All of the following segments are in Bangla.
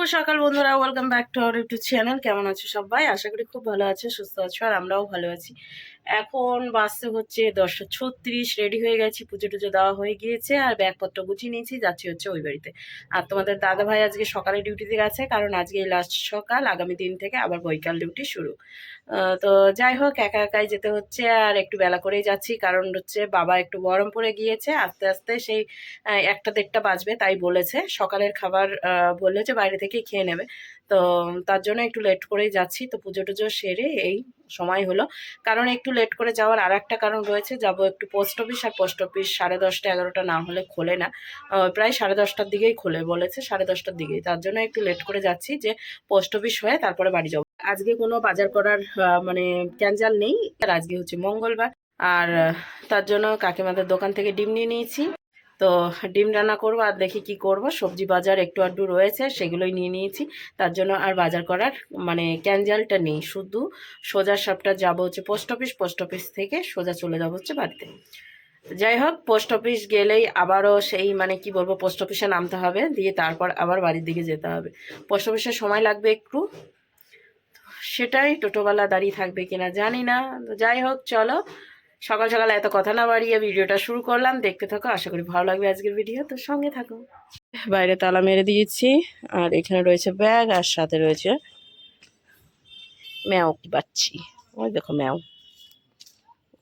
শুভ সকাল বন্ধুরা welcome back to our YouTube channel কেমন আছো সবাই? আশা করি খুব ভালো আছে, সুস্থ আছো, আর আমরাও ভালো আছি। এখন বাসে হচ্ছে দশটা ছত্রিশ রেডি হয়ে গেছি, পুজো টুজো দেওয়া হয়ে গিয়েছে, আর ব্যাগপত্র গুছিয়ে নিয়েছি, যাচ্ছি হচ্ছে ওই বাড়িতে। আর তোমাদের দাদা ভাই আজকে সকালে ডিউটিতে গেছে, কারণ আজকে লাস্ট সকাল, আগামী দিন থেকে আবার বৈকাল ডিউটি শুরু। তো যাই হোক, একা একাই যেতে হচ্ছে আর একটু বেলা করেই যাচ্ছি। কারণ হচ্ছে বাবা একটু গরম পড়ে গিয়েছে, আস্তে আস্তে সেই একটা দেড়টা বাজবে তাই বলেছে। সকালের খাবার বলেছে বাইরে থেকে খেয়ে নেবে। তো তার জন্য একটু লেট করেই যাচ্ছি। তো পুজো টুজো সেরে এই সময় হলো। কারণ একটু লেট করে যাওয়ার আর একটা কারণ রয়েছে, যাব একটু পোস্ট অফিস আর পোস্ট অফিস সাড়ে দশটা, এগারোটা না হলে খোলে না। প্রায় সাড়ে দশটার দিকেই খোলে বলেছে, সাড়ে দশটার দিকেই। তার জন্য একটু লেট করে যাচ্ছি যে পোস্ট অফিস হয়ে তারপরে বাড়ি যাব। আজকে কোনো বাজার করার মানে ক্যাঞ্জাল নেই। আর আজকে হচ্ছে মঙ্গলবার। আর তার জন্য কাকিমাদের দোকান থেকে ডিম নিয়ে নিয়েছি। তো ডিম রান্না করব আর দেখি কি করব। সবজি বাজার একটু আধটু রয়েছে, সেগুলোই নিয়ে নিয়েছি। তার জন্য আর বাজার করার মানে ক্যাঞ্জালটা নেই। শুধু সোজা সবটা যাব হচ্ছে পোস্ট অফিস পোস্ট অফিস থেকে সোজা চলে যাব হচ্ছে বাড়িতে। যাই হোক, পোস্ট অফিস গেলেই আবারও সেই মানে কি বলব, পোস্ট অফিসে নামতে হবে। দিয়ে তারপর আবার বাড়ির দিকে যেতে হবে। পোস্ট অফিসে সময় লাগবে একটু। সেটাই টোটোওয়ালা দাঁড়িয়ে থাকবে কিনা জানি না। যাই হোক, চলো। সকাল সকাল এত কথা না বাড়িয়ে ভিডিওটা শুরু করলাম। দেখতে থাকো, আশা করি ভালো লাগবে আজকের ভিডিও। তো সঙ্গে থাকো। বাইরে তালা মেরে দিয়েছি, আর এখানে রয়েছে ব্যাগ, আর সাথে রয়েছে ম্যাও কি পাচ্ছি। ওই দেখো ম্যাও।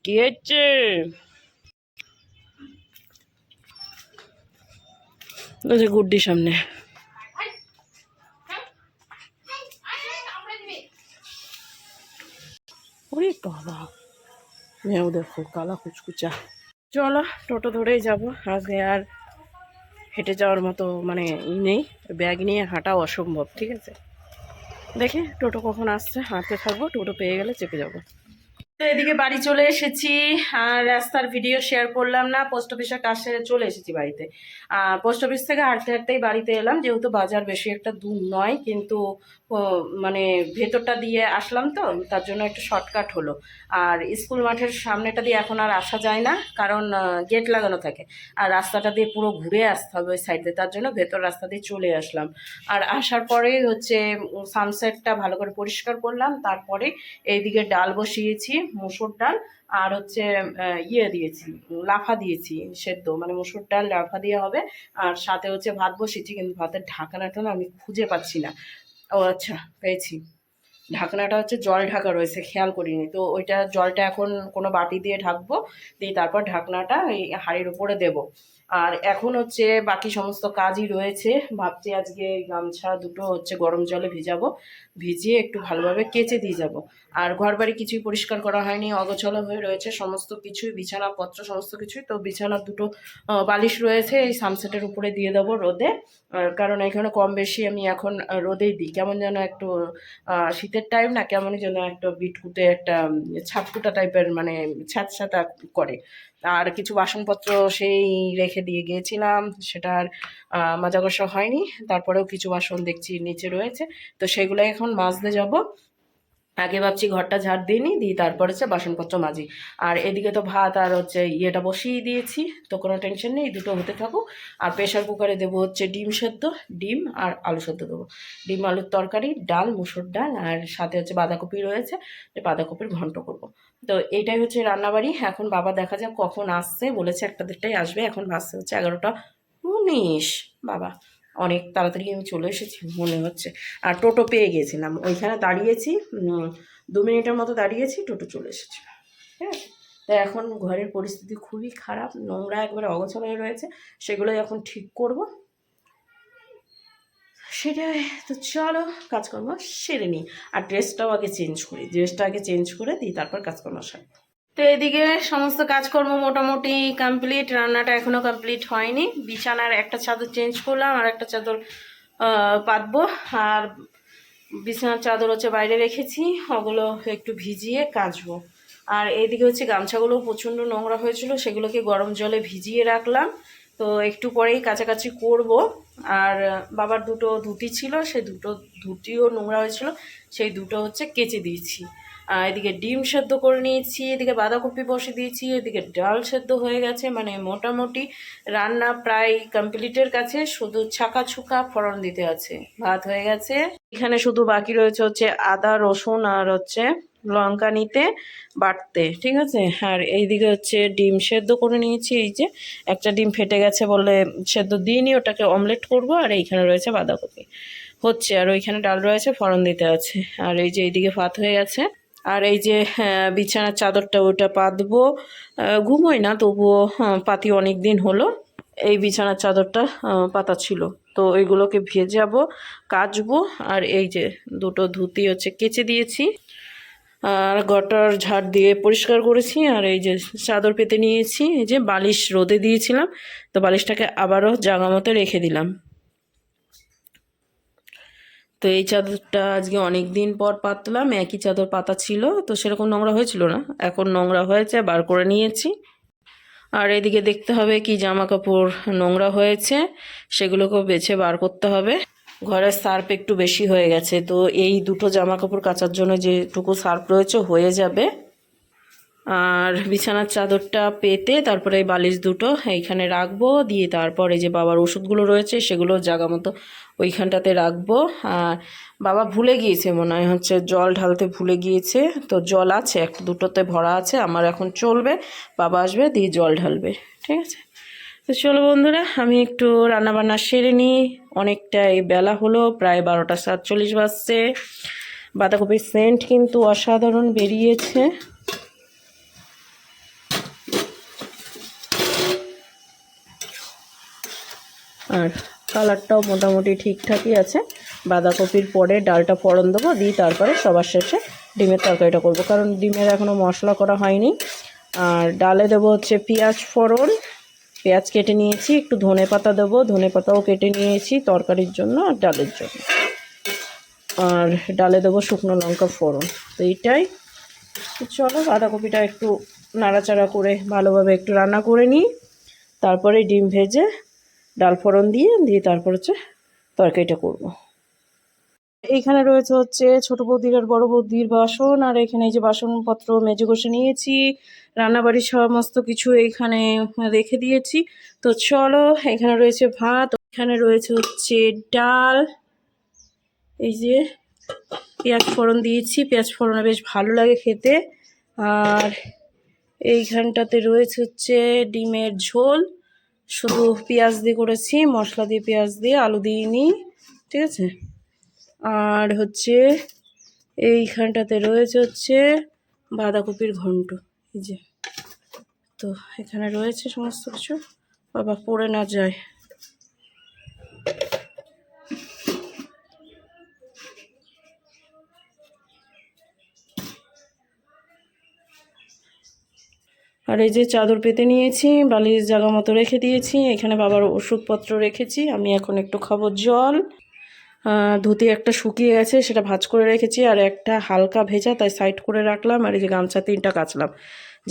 কি হচ্ছে গুড্ডি সামনে। ওরে বাবা। মেয়েও দেখো কালা কুচকুচা। চলো, টোটো ধরেই যাব। আজকে আর হেঁটে যাওয়ার মতো মানে ই নেই, ব্যাগ নিয়ে হাঁটা অসম্ভব, ঠিক আছে? দেখি টোটো কখন আসছে, হাঁটতে থাকব, টোটো পেয়ে গেলে চেপে যাব। তো এদিকে বাড়ি চলে এসেছি, আর রাস্তার ভিডিও শেয়ার করলাম না পোস্ট অফিসের কাজ সেরে চলে এসেছি বাড়িতে। আর পোস্ট অফিস থেকে হাঁটতে হাঁটতেই বাড়িতে এলাম, যেহেতু বাজার বেশি একটা দূর নয়, কিন্তু মানে ভেতরটা দিয়ে আসলাম তো, তার জন্য একটু শর্টকাট হলো। আর স্কুল মাঠের সামনেটা দিয়ে এখন আর আসা যায় না, কারণ গেট লাগানো থাকে। আর রাস্তাটা দিয়ে পুরো ঘুরে আসতে হবে ওই সাইড দিয়ে, তার জন্য ভেতর রাস্তা দিয়ে চলে আসলাম। আর আসার পরেই হচ্ছে সানসেটটা ভালো করে পরিষ্কার করলাম, তারপরে এইদিকে ডাল বসিয়েছি। মুসুর ডাল আর হচ্ছে ইয়ে দিয়েছি, লাফা দিয়েছি, সেদ্ধ মানে মুসুর ডাল, লাফা দিয়ে হবে। আর সাথে হচ্ছে ভাত বসিয়েছি, কিন্তু ভাতের ঢাকনাটা না আমি খুঁজে পাচ্ছি না। ও আচ্ছা পেয়েছি। ঢাকনাটা হচ্ছে জল ঢাকা রয়েছে, খেয়াল করিনি। তো ওইটা জলটা এখন কোনো বাটি দিয়ে ঢাকবো, দিয়ে তারপর ঢাকনাটা এই হাঁড়ির উপরে দেব। আর এখন হচ্ছে বাকি সমস্ত কাজই রয়েছে। ভাবছি আজকে গামছা দুটো হচ্ছে গরম জলে ভিজাবো, ভিজিয়ে একটু ভালোভাবে কেচে দিয়ে যাব। আর ঘর বাড়ি কিছুই পরিষ্কার করা হয়নি অগোছালো হয়ে রয়েছে সমস্ত কিছুই বিছানাপত্র সমস্ত কিছুই। তো বিছানার দুটো বালিশ রয়েছে এই সানসেটের উপরে দিয়ে দেবো রোদে। কারণ এখানে কম বেশি আমি এখন রোদেই দিই। কেমন যেন একটু শীতের টাইম না কেমনই যেন একটা বিটকুটে একটা উম, ছাটকুটা টাইপের মানে ছ্যাঁতস্যাঁতা করে। আর কিছু বাসনপত্র সেই রেখে দিয়ে গিয়েছিলাম সেটা আর আহ, মাজা কষা হয়নি। তারপরেও কিছু বাসন দেখছি নিচে রয়েছে। তো সেগুলো এখন মাজতে যাব। আগে ভাবছি ঘরটা ঝাড় দিয়ে নিই, দিয়ে তারপর হচ্ছে বাসনপত্র মাজি। আর এদিকে তো ভাত আর হচ্ছে ইয়েটা বসিয়ে দিয়েছি, তো কোনো টেনশন নেই দুটো হতে থাকুক। আর প্রেশার কুকারে দেবো হচ্ছে ডিম সেদ্ধ, ডিম আর আলু সেদ্ধ দেবো। ডিম, আলুর তরকারি, ডাল, মুসুর ডাল, আর সাথে হচ্ছে বাঁধাকপি রয়েছে বাঁধাকপির ঘন্ট করব। তো এইটাই হচ্ছে রান্নাবাড়ি, এখন বাবা দেখা যাক কখন আসছে, বলেছে একটা দেড়টাই আসবে, এখন আসছে হচ্ছে এগারোটা উনিশ। বাবা অনেক তাড়াতাড়ি আমি চলে এসেছি, মনে হচ্ছে। আর টোটো পেয়ে গেছিলাম। ওইখানে দাঁড়িয়েছি দু মিনিটের মতো দাঁড়িয়েছি, টোটো চলে এসেছি। তো এখন ঘরের পরিস্থিতি খুবই খারাপ, নোংরা একবারে অগোছালো হয়ে রয়েছে, সেগুলোই এখন ঠিক করব। সেটাই, তো চলো, কাজকর্ম সেরে নিই। আর ড্রেসটাও আগে চেঞ্জ করি। ড্রেসটা আগে চেঞ্জ করে দিই, তারপর কাজকর্ম সারি তো এদিকে সমস্ত কাজকর্ম মোটামুটি কমপ্লিট রান্নাটা এখনও কমপ্লিট হয়নি। বিছানার একটা চাদর চেঞ্জ করলাম, আর একটা চাদর পাতবো। আর বিছানার চাদর হচ্ছে বাইরে রেখেছি, ওগুলো একটু ভিজিয়ে কাচবো। আর এইদিকে হচ্ছে গামছাগুলো প্রচণ্ড নোংরা হয়েছিল, সেগুলোকে গরম জলে ভিজিয়ে রাখলাম। তো একটু পরেই কাছাকাছি করব। আর বাবার দুটো ধুতি ছিল সেই দুটো ধুতিও নোংরা হয়েছিল, সেই দুটো হচ্ছে কেচে দিয়েছি। এদিকে ডিম সেদ্ধ করে নিয়েছি, এদিকে বাঁধাকপি বসে দিয়েছি, এদিকে ডাল সেদ্ধ হয়ে গেছে। মানে মোটামুটি রান্না প্রায় কমপ্লিটের কাছে, শুধু ছাকা ছুকা ফোড়ন দিতে আছে। ভাত হয়ে গেছে। এখানে শুধু বাকি রয়েছে হচ্ছে আদা, রসুন আর হচ্ছে লঙ্কা নিতে বাটতে, ঠিক আছে? আর এইদিকে হচ্ছে ডিম সেদ্ধ করে নিয়েছি। এই যে একটা ডিম ফেটে গেছে বলে সেদ্ধ দিয়ে দিইনি, ওটাকে অমলেট করব, আর এইখানে রয়েছে বাঁধাকপি। হচ্ছে, আর ওইখানে ডাল রয়েছে, ফোড়ন দিতে আছে। আর এই যে এইদিকে ভাত হয়ে গেছে। আর এই যে হ্যাঁ, বিছানার চাদরটা ওটা পাতবো। ঘুমোই না তবুও হ্যাঁ, পাতি অনেক দিন হলো। এই বিছানার চাদরটা পাতা ছিল। তো এইগুলোকে ভেজাবো কাচবো। আর এই যে দুটো ধুতি হচ্ছে কেচে দিয়েছি। আর গটার ঝাড় দিয়ে পরিষ্কার করেছি। আর এই যে চাদর পেতে নিয়েছি। এই যে বালিশ রোদে দিয়েছিলাম। তো বালিশটাকে আবারও জাগা মতো রেখে দিলাম। তো এই চাদরটা আজকে অনেক দিন পর পাতলাম, একই চাদর পাতা ছিল, তো সেরকম নোংরা হয়েছিল না। এখন নোংরা হয়েছে, বার করে নিয়েছি। আর এদিকে দেখতে হবে কি জামা কাপড় নোংরা হয়েছে, সেগুলোকেও বেছে বার করতে হবে। ঘরের সার্প একটু বেশি হয়ে গেছে, তো এই দুটো জামা কাপড় কাচার জন্য যেটুকু সার্প রয়েছে হয়ে যাবে। আর বিছানার চাদরটা পেতে তারপরে এই বালিশ দুটো এইখানে রাখব, দিয়ে তারপরে যে বাবার ওষুধগুলো রয়েছে সেগুলো জায়গা মতো ওইখানটাতে রাখব। আর বাবা ভুলে গিয়েছে মনে হয়, হচ্ছে জল ঢালতে ভুলে গিয়েছে। তো জল আছে, একটা দুটোতে ভরা আছে, আমার এখন চলবে, বাবা আসবে, দিয়ে জল ঢালবে, ঠিক আছে? তো চলো বন্ধুরা, আমি একটু রান্নাবান্না সেরে নিই। অনেকটাই বেলা হলো, প্রায় বারোটা সাতচল্লিশ বাজছে। বাঁধাকপির সেন্ট কিন্তু অসাধারণ বেরিয়েছে। আর কালারটাও মোটামুটি ঠিকঠাকই আছে। বাঁধাকপির পরে ডালটা ফোড়ন দেবো, দিয়ে তারপরে সবার শেষে ডিমের তরকারিটা করব। কারণ ডিমের এখনও মশলা করা হয়নি। আর ডালে দেবো হচ্ছে পেঁয়াজ ফোড়ন। পেঁয়াজ কেটে নিয়েছি, একটু ধনে পাতা দেবো। ধনে পাতাও কেটে নিয়েছি তরকারির জন্য আর ডালের জন্য। আর ডালে দেবো শুকনো লঙ্কা ফোড়ন। তো এইটাই। চলো বাঁধাকপিটা একটু নাড়াচাড়া করে ভালোভাবে একটু রান্না করে নিই। তারপরে ডিম ভেজে ডাল ফোড়ন দিয়ে দিয়ে তারপর হচ্ছে তরকারিটা করব। এইখানে রয়েছে হচ্ছে ছোট বৌদির আর বড় বৌদির বাসন, আর এখানে এই যে বাসনপত্র মেজে কষে নিয়েছি, রান্নাবাড়ির সমস্ত কিছু এইখানে রেখে দিয়েছি। তো চলো, এখানে রয়েছে ভাত, এখানে রয়েছে হচ্ছে ডাল, এই যে পেঁয়াজ ফোড়ন দিয়েছি, পেঁয়াজ ফোড়নে বেশ ভালো লাগে খেতে। আর এইখানটাতে রয়েছে হচ্ছে ডিমের ঝোল। শুধু পেঁয়াজ দিয়ে করেছি, মশলা দিয়ে পেঁয়াজ দিয়ে, আলু দিইনি ঠিক আছে? আর হচ্ছে এইখানটাতে রয়েছে হচ্ছে বাঁধাকপির ঘন্ট, এই যে। তো এখানে রয়েছে সমস্ত কিছু। বাবা, পড়ে না যায়। আর এই যে চাদর পেতে নিয়েছি বালির জায়গা মতো রেখে দিয়েছি, এখানে বাবার ওষুধপত্র রেখেছি, আমি এখন একটু খাব জল। ধুতি একটা শুকিয়ে গেছে, সেটা ভাজ করে রেখেছি, আর একটা হালকা ভেজা তাই সাইড করে রাখলাম, আর এই যে গামছা তিনটা কাচলাম।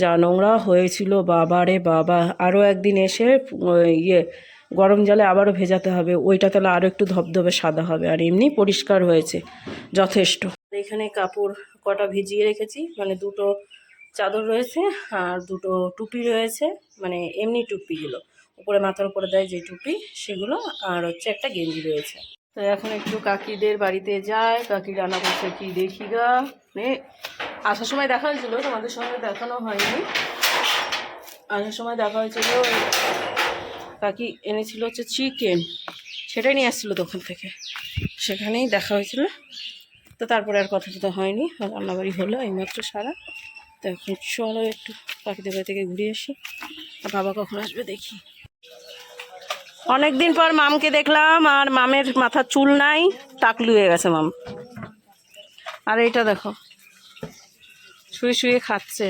যা নোংরা হয়েছিল, বাবা রে বাবা, আরও একদিন এসে ইয়ে গরম জলে আবারও ভেজাতে হবে ওইটা তাহলে আরও একটু ধবধবে সাদা হবে, আর এমনি পরিষ্কার হয়েছে, যথেষ্ট। এখানে কাপড় কটা ভিজিয়ে রেখেছি মানে দুটো চাদর রয়েছে আর দুটো টুপি রয়েছে মানে এমনি টুপিগুলো। উপরে মাথার উপরে দেয় যে টুপি, সেগুলো আর হচ্ছে একটা গেঞ্জি রয়েছে। তো এখন একটু কাকিদের বাড়িতে যায় কাকি রান্না করছে কি দেখি গা। মানে আসার সময় দেখা হয়েছিল, তোমাদের সঙ্গে দেখানো হয়নি। আসার সময় দেখা হয়েছিল কাকি এনেছিল হচ্ছে চিকেন। সেটাই নিয়ে আসছিল দোকান থেকে। সেখানেই দেখা হয়েছিল। তো তারপরে আর কথা টথা হয়নি রান্নাবাড়ি হলো এইমাত্র সারা। তো এখন চলো একটু পাখিদের বাড়ি থেকে ঘুরে আসি। আর বাবা কখন আসবে দেখি। অনেকদিন পর মামকে দেখলাম, আর মামের মাথার চুল নাই, টাকলু হয়ে গেছে মাম। আর এইটা দেখো, শুয়ে শুয়ে খাচ্ছে।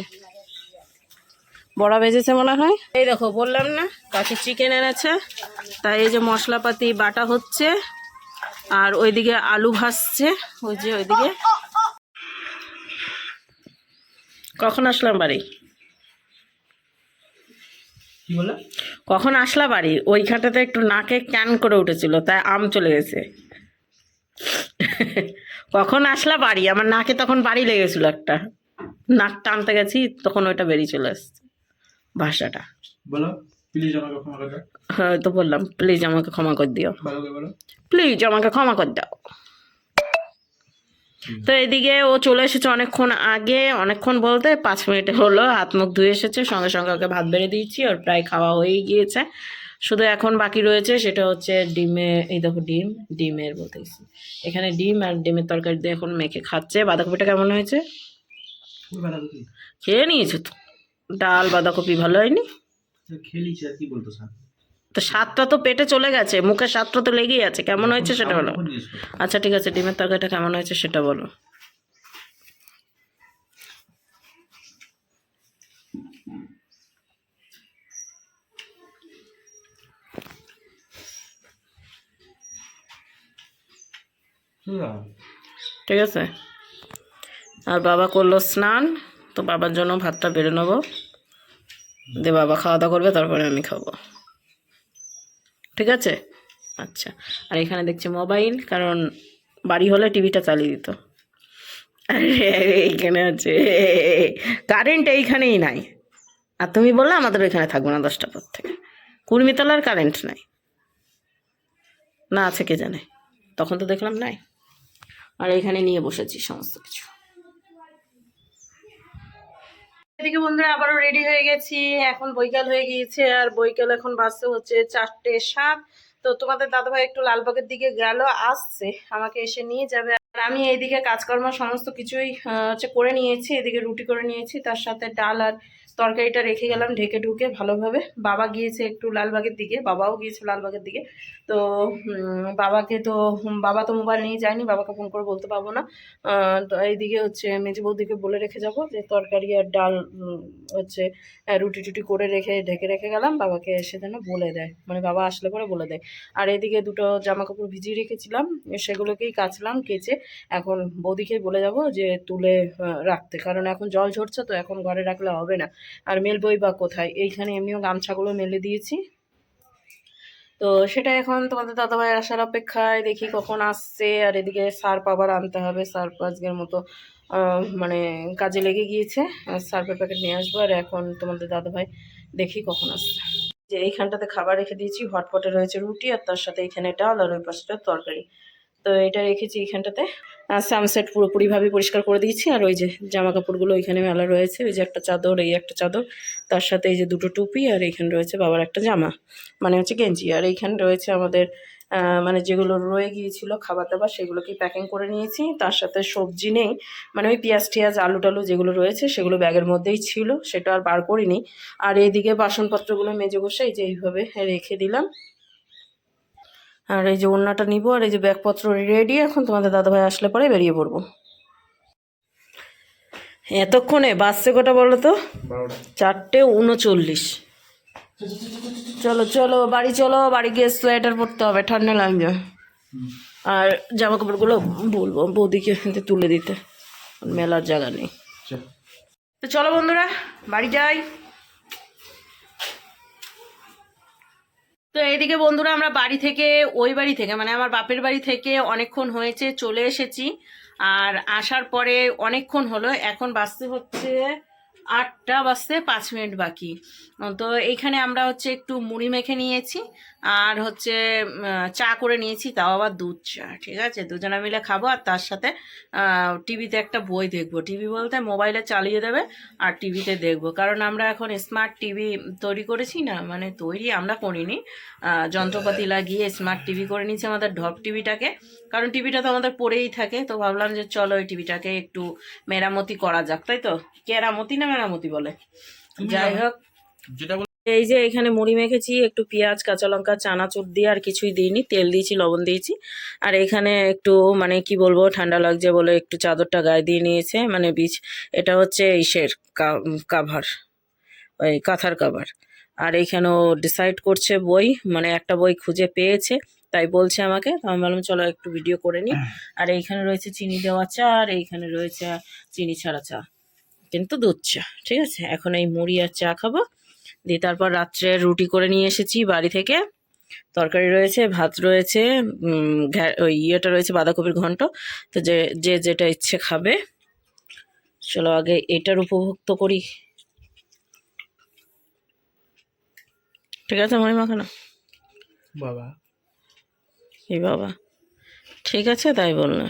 বড়া ভেজেছে মনে হয়। এই দেখো, বললাম না কাছে চিকেন এনেছে, তাই এই যে মশলাপাতি, বাটা হচ্ছে, আর ওইদিকে আলু ভাসছে ওই যে ওইদিকে কখন আসলাম বাড়ি? কখন আসলা বাড়ি? ওইখানটাতে একটু নাকে ক্যান করে উঠেছিল তাই আম চলে গেছে। কখন আসলা বাড়ি? আমার নাকে তখন বাড়ি লেগেছিল একটা। নাক টানতে গেছি তখন ওইটা বেরিয়ে চলে আসছে ভাষাটা। বলো প্লিজ আমাকে ক্ষমা করে হ্যাঁ তো বললাম প্লিজ আমাকে ক্ষমা করে দিও। প্লিজ আমাকে ক্ষমা করে দাও। তো এদিকে ও চলে এসেছে অনেকক্ষণ আগে অনেকক্ষণ বলতে পাঁচ মিনিট হলো হাত মুখ ধুয়ে এসেছে সঙ্গে সঙ্গে ওকে ভাত বেড়ে দিয়েছি ওর প্রায় খাওয়া হয়েই গিয়েছে। শুধু এখন বাকি রয়েছে সেটা হচ্ছে ডিমে এই দেখো ডিম ডিমের বলতেছি এখানে ডিম আর ডিমের তরকারি দিয়ে এখন মেখে খাচ্ছে। বাঁধাকপিটা কেমন হয়েছে? খেয়ে নিয়েছো তো? ডাল বাঁধাকপি ভালো হয়নি? আর কি বলতো স্যার? তো স্বাদটা তো পেটে চলে গেছে মুখের স্বাদটা তো লেগেই আছে কেমন হয়েছে সেটা বলো। আচ্ছা ঠিক আছে ডিমের তরকারিটা কেমন হয়েছে সেটা বলো। ঠিক আছে। আর বাবা করল স্নান তো বাবার জন্য ভাতটা বেড়ে নেব। দিয়ে বাবা খাওয়া দাওয়া করবে তারপরে আমি খাব। ঠিক আছে? আচ্ছা। আর এখানে দেখছি মোবাইল কারণ বাড়ি হলে টিভিটা চালিয়ে দিত। এইখানে আছে কারেন্ট এইখানেই নাই। আর তুমি বললে আমাদের ওইখানে থাকব না দশটা পর থেকে। কুর্মিতলার কারেন্ট নাই। না আছে কে জানে। তখন তো দেখলাম নাই। আর এখানে নিয়ে বসেছি সমস্ত কিছু। এদিকে বন্ধুরা আবারও রেডি হয়ে গেছি। এখন বৈকাল হয়ে গিয়েছে আর বৈকাল এখন বাসে হচ্ছে চারটে সাত। তো তোমাদের দাদাভাই একটু লালবাগের দিকে গেল, আসছে, আমাকে এসে নিয়ে যাবে। আর আমি এইদিকে কাজকর্ম সমস্ত কিছুই হচ্ছে করে নিয়েছি, এদিকে রুটি করে নিয়েছি, তার সাথে ডাল আর তরকারিটা রেখে গেলাম, ঢেকে ঢুকে ভালোভাবে। বাবা গিয়েছে একটু লালবাগের দিকে, বাবাও গিয়েছে লালবাগের দিকে। তো বাবাকে তো বাবা তো মোবাইল নিয়ে যায়নি, বাবাকে ফোন করে বলতে পারব না। তো এইদিকে হচ্ছে মেজে বৌদিকে বলে রেখে যাব যে, তরকারি আর ডাল হচ্ছে রুটি টুটি করে রেখে, ঢেকে রেখে গেলাম, বাবাকে এসে যেন বলে দেয়। মানে বাবা আসলে পরে বলে দেয়। আর এদিকে দুটো জামা কাপড় ভিজিয়ে রেখেছিলাম, সেগুলোকেই কাচলাম, কেচে এখন বৌদিকেই বলে যাব যে, তুলে রাখতে। কারণ এখন জল ঝরছে তো, এখন ঘরে রাখলে হবে না। আর মেলবই বা কোথায়? এইখানে এমনিও গামছাগুলো মেলে দিয়েছি। তো সেটা এখন তোমাদের দাদাভাই আসার অপেক্ষায় দেখি কখন আসছে, আর এদিকে সার্প আবার আনতে হবে। সার্প আজকের মতো মানে কাজে লেগে গিয়েছে। সার্পের প্যাকেট নিয়ে আসব, আর এখন তোমাদের দাদাভাই দেখি কখন আসছে। যে এইখানটাতে খাবার রেখে দিয়েছি, হটপটে রয়েছে রুটি, আর তার সাথে এখানে ডাল, আর ওই পাশটা তরকারি। তো এটা রেখেছি এইখানটাতে। সানসেট পুরোপুরিভাবে পরিষ্কার করে দিয়েছি। আর ওই যে জামা কাপড়গুলো ওইখানে মেলা রয়েছে। ওই যে একটা চাদর, এই একটা চাদর। তার সাথে এই যে দুটো টুপি আর এইখানে রয়েছে বাবার একটা জামা। মানে হচ্ছে গেঞ্জি। আর এইখানে রয়েছে আমাদের মানে যেগুলো রয়ে গিয়েছিল খাবার দাবার সেগুলোকে প্যাকিং করে নিয়েছি। তার সাথে সবজি নেই। মানে ওই পেঁয়াজ টিয়াজ, আলু টালু যেগুলো রয়েছে, সেগুলো ব্যাগের মধ্যেই ছিল। সেটা আর বার করিনি। আর এইদিকে বাসনপত্রগুলো মেজে বসে এই যে এইভাবে রেখে দিলাম। আর এই যে ওড়নাটা নিব আর এই যে ব্যাগপত্র রেডি এখন তোমাদের দাদাভাই আসলে পরে বেরিয়ে পড়ব। এতক্ষণে বাসছে কটা বলো তো? চারটে উনচল্লিশ। চলো চলো বাড়ি চলো বাড়ি গিয়ে সোয়েটার পরতে হবে ঠান্ডা লাগবে। আর জামা কাপড়গুলো বলব বৌদিকে তুলে দিতে মেলার জায়গা নেই। তো চলো বন্ধুরা বাড়ি যাই। তো এইদিকে বন্ধুরা আমরা বাড়ি থেকে, ওই বাড়ি থেকে মানে আমার বাপের বাড়ি থেকে অনেকক্ষণ হয়েছে চলে এসেছি। আর আসার পরে অনেকক্ষণ হলো, এখন বাসতে হচ্ছে আটটা বাজতে পাঁচ মিনিট বাকি। তো এইখানে আমরা হচ্ছে একটু মুড়ি মেখে নিয়েছি, আর হচ্ছে চা করে নিয়েছি, তাও আবার দুধ চা, ঠিক আছে? দুজনে মিলে খাব, আর তার সাথে টিভিতে একটা বই দেখব। টিভি বলতে মোবাইলে চালিয়ে দেবে, আর টিভিতে দেখব। কারণ আমরা এখন স্মার্ট টিভি তৈরি করেছি না মানে তৈরি আমরা করিনি। যন্ত্রপাতি লাগিয়ে স্মার্ট টিভি করে নিয়েছি আমাদের ঢপ টিভিটাকে কারণ টিভিটা তো আমাদের পড়েই থাকে তো ভাবলাম যে চলো এই টিভিটাকে একটু মেরামতি করা যাক তাই তো? কেরামতি না মেরামতি বলে? যাই হোক। এই যে এখানে মুড়ি মেখেছি একটু পেঁয়াজ কাঁচা লঙ্কা চানাচুর দিয়ে আর কিছুই দিইনি তেল দিয়েছি লবণ দিয়েছি। আর এখানে একটু মানে কি বলব ঠান্ডা লাগছে বলে একটু চাদরটা গায়ে দিয়ে নিয়েছে মানে বীজ এটা হচ্ছে ইসের কাভার ওই কাঁথার কাভার আর এইখানেও ডিসাইড করছে বই মানে একটা বই খুঁজে পেয়েছে তাই বলছে আমাকে তো আমি বললাম চলো একটু ভিডিও করে নিই হ্যাঁ। আর এইখানে রয়েছে চিনি দেওয়া চা আর এইখানে রয়েছে চিনি ছাড়া চা কিন্তু দুধ চা ঠিক আছে? এখন এই মুড়ি আর চা খাব দিয়ে তারপর রাত্রে রুটি করে নিয়ে এসেছি বাড়ি থেকে। তরকারি রয়েছে ভাত রয়েছে ওই ইয়েটা রয়েছে বাঁধাকপির ঘন্ট তো যে যে যেটা ইচ্ছে খাবে। চলো আগে এটার উপভোক্ত করি। ঠিক আছে মহিমা মাখানো বাবা। এই বাবা? ঠিক আছে তাই বলল।